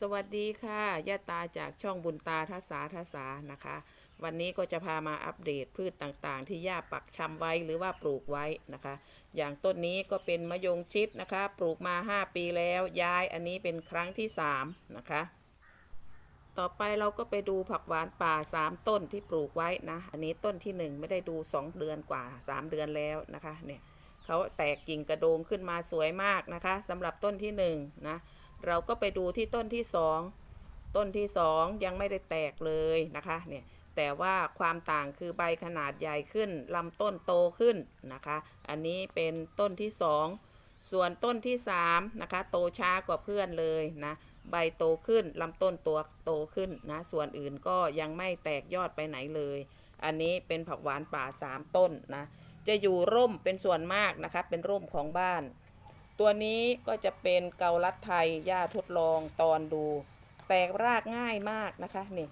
สวัสดีค่ะยาตาจากช่องบุญตาทัศาทัศานะคะ วันนี้ก็จะพามาอัปเดตพืชต่างๆ ที่ย่าปักชำไว้หรือว่าปลูกไว้นะคะ อย่างต้นนี้ก็เป็นมะยงชิดนะคะ ปลูกมา 5 ปีแล้วย้ายอันนี้เป็นครั้งที่ 3 นะคะ ต่อไปเราก็ไปดูผักหวานป่า 3 ต้นที่ปลูกไว้นะ อันนี้ต้นที่ 1 ไม่ได้ดู 2 เดือนกว่า 3 เดือนแล้วนะคะเนี่ยเขาแตกกิ่งกระโดงขึ้นมาสวยมากนะคะสำหรับต้นที่1นะ เราก็ไปดูที่ต้นที่2ต้นที่2ยังไม่ได้แตกเลยนะคะเนี่ยแต่ว่าความต่างคือใบขนาดใหญ่ขึ้นลำต้นโตขึ้นนะคะ อันนี้เป็นต้นที่2ส่วนต้นที่3นะคะ โตช้ากว่าเพื่อนเลยนะใบโตขึ้นลำต้นตัวโตขึ้นนะส่วนอื่นก็ยังไม่แตกยอดไปไหนเลย อันนี้เป็นผักหวานป่า 3 ต้นนะจะอยู่ร่มเป็นส่วนมากนะคะ เป็นร่มของบ้าน ตัวนี้ก็จะเป็นเกาลัดไทยย่าทดลองตอนดู แตกรากง่ายมากนะคะนี่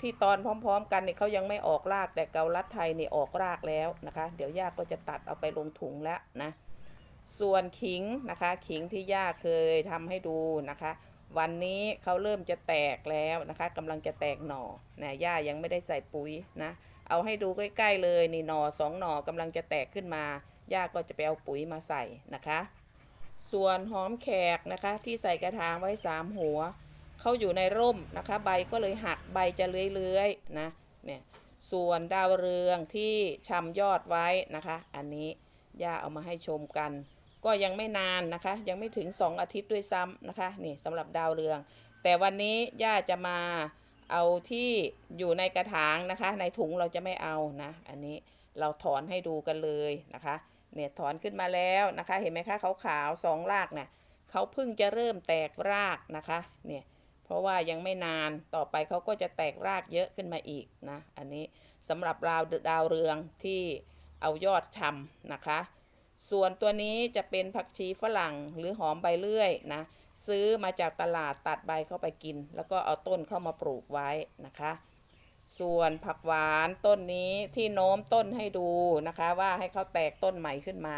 ที่ตอนพร้อมๆ กันเนี่ยเขายังไม่ออกรากแต่เกาลัดไทยนี่ออกรากแล้วนะคะ เดี๋ยวย่าก็จะตัดเอาไปลงถุงแล้วนะส่วนขิงนะคะขิงที่ย่าเคยทำให้ดูนะคะ วันนี้เขาเริ่มจะแตกแล้วนะคะกำลังจะแตกหน่อนะย่ายังไม่ได้ใส่ปุ๋ยนะเอาให้ดูใกล้ๆเลยนี่หน่อสองหน่อกำลังจะแตกขึ้นมาย่าก็จะไปเอาปุ๋ยมาใส่นะคะ ส่วนหอมแขกนะคะที่ใส่กระถางไว้สามหัว เขาอยู่ในร่มนะคะ ใบก็เลยหักใบจะเลื้อยๆนะเนี่ยส่วนดาวเรืองที่ชำยอดไว้นะคะ อันนี้ย่าเอามาให้ชมกัน ก็ยังไม่นานนะคะ ยังไม่ถึง 2 อาทิตย์ด้วยซ้ำนะคะนี่สำหรับดาวเรือง แต่วันนี้ย่าจะมาเอาที่อยู่ในกระถางนะคะ ในถุงเราจะไม่เอานะ อันนี้เราถอนให้ดูกันเลยนะคะ เนี่ยถอนขึ้นมาแล้วนะคะ เห็นไหมคะขาวๆสองรากเนี่ยเขาเพิ่งจะเริ่มแตกรากนะคะ เนี่ย เพราะว่ายังไม่นานต่อไปเขาก็จะแตกรากเยอะขึ้นมาอีกนะ อันนี้สำหรับดาวดาวเรืองที่เอายอดชำนะคะ ส่วนตัวนี้จะเป็นผักชีฝรั่งหรือหอมใบเลื่อยนะ ซื้อมาจากตลาดตัดใบเข้าไปกิน แล้วก็เอาต้นเข้ามาปลูกไว้นะคะ ส่วนผักหวานต้นนี้ที่โน้มต้นให้ดูนะคะ ว่าให้เขาแตกต้นใหม่ขึ้นมา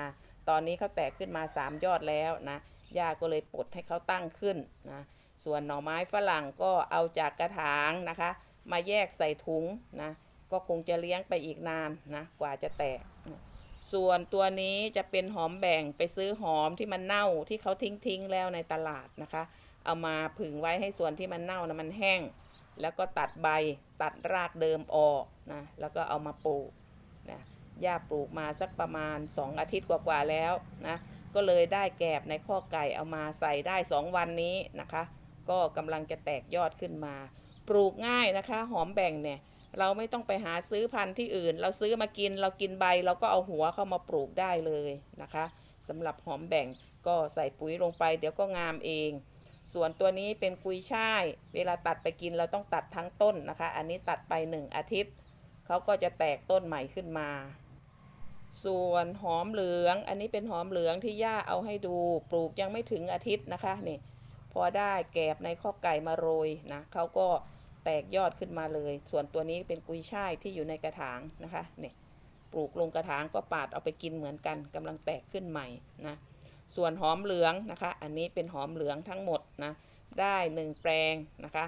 ตอนนี้เขาแตกขึ้นมา 3 ยอดแล้วนะย่าก็เลยปลดให้เขาตั้งขึ้นนะส่วนหน่อไม้ฝรั่งก็เอาจากกระถางนะคะ มาแยกใส่ถุงนะก็คงจะเลี้ยงไปอีกนานนะกว่าจะแตก ส่วนตัวนี้จะเป็นหอมแบ่งไปซื้อหอมที่มันเน่าที่เขาทิ้งทิ้งแล้วในตลาดนะคะ เอามาผึ่งไว้ให้ส่วนที่มันเน่านะมันแห้ง แล้วก็ตัดใบตัดรากเดิมออกนะแล้วก็เอามาปลูกนะย่าปลูกมาสักประมาณ 2 อาทิตย์กว่าๆแล้วนะก็เลยได้แกบในข้อไก่เอามาใส่ได้ 2 วันนี้นะคะ ก็กำลังจะแตกยอดขึ้นมา ปลูกง่ายนะคะ หอมแบ่งเนี่ยเราไม่ต้องไปหาซื้อพันธุ์ที่อื่น เราซื้อมากินเรากินใบ เราก็เอาหัวเข้ามาปลูกได้เลยนะคะสำหรับหอมแบ่งก็ใส่ปุ๋ยลงไป เดี๋ยวก็งามเอง ส่วนตัวนี้เป็นกุยช่าย เวลาตัดไปกินเราต้องตัดทั้งต้นนะคะ อันนี้ตัดไป 1 อาทิตย์ เขาก็จะแตกต้นใหม่ขึ้นมา ส่วนหอมเหลือง อันนี้เป็นหอมเหลืองที่ย่าเอาให้ดู ปลูกยังไม่ถึงอาทิตย์นะคะนี่พอได้แกบในข้อไก่มาโรยนะเขาก็แตกยอดขึ้นมาเลย ส่วนตัวนี้เป็นกุยช่ายที่อยู่ในกระถางนะคะนี่ปลูกลงกระถางก็ปาดเอาไปกินเหมือนกันกำลังแตกขึ้นใหม่นะ ส่วนหอมเหลืองนะคะ อันนี้เป็นหอมเหลืองทั้งหมดนะได้หนึ่งแปลงนะคะ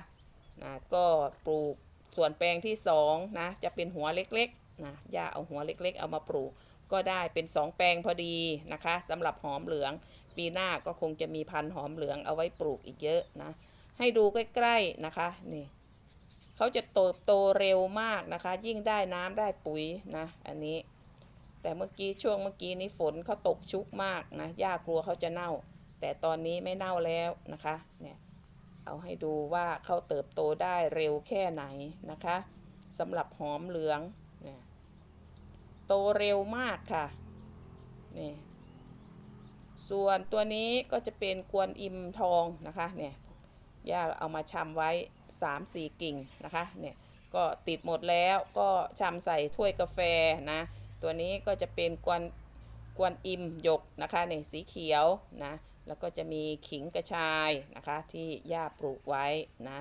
นะก็ปลูกส่วนแปลงที่สองนะจะเป็นหัวเล็กๆนะย่าเอาหัวเล็กๆ เอามาปลูก ก็ได้เป็นสองแปลงพอดีนะคะสำหรับหอมเหลือง ปีหน้าก็คงจะมีพันธุ์หอมเหลืองเอาไว้ปลูกอีกเยอะนะให้ดูใกล้ๆนะคะนี่เขาจะโตโตเร็วมากนะคะ ยิ่งได้น้ำได้ปุ๋ยนะอันนี้ แต่เมื่อกี้ช่วงเมื่อกี้นี้ฝนเขาตกชุกมากนะย่ากลัวเขาจะเน่า แต่ตอนนี้ไม่เน่าแล้วนะคะเนี่ยเอาให้ดูว่าเขาเติบโตได้เร็วแค่ไหนนะคะสำหรับหอมเหลืองเนี่ยโตเร็วมากค่ะนี่ส่วนตัวนี้ก็จะเป็นกวนอิมทองนะคะเนี่ยย่าเอามาชำไว้ 3-4 กิ่งนะคะเนี่ยก็ติดหมดแล้วก็ชำใส่ถ้วยกาแฟนะ ตัวนี้ก็จะเป็นกวนกวนอิมหยกนะคะในี่สีเขียวนะแล้วก็จะมีขิงกระชายนะคะที่ย่าปลูกไว้นะ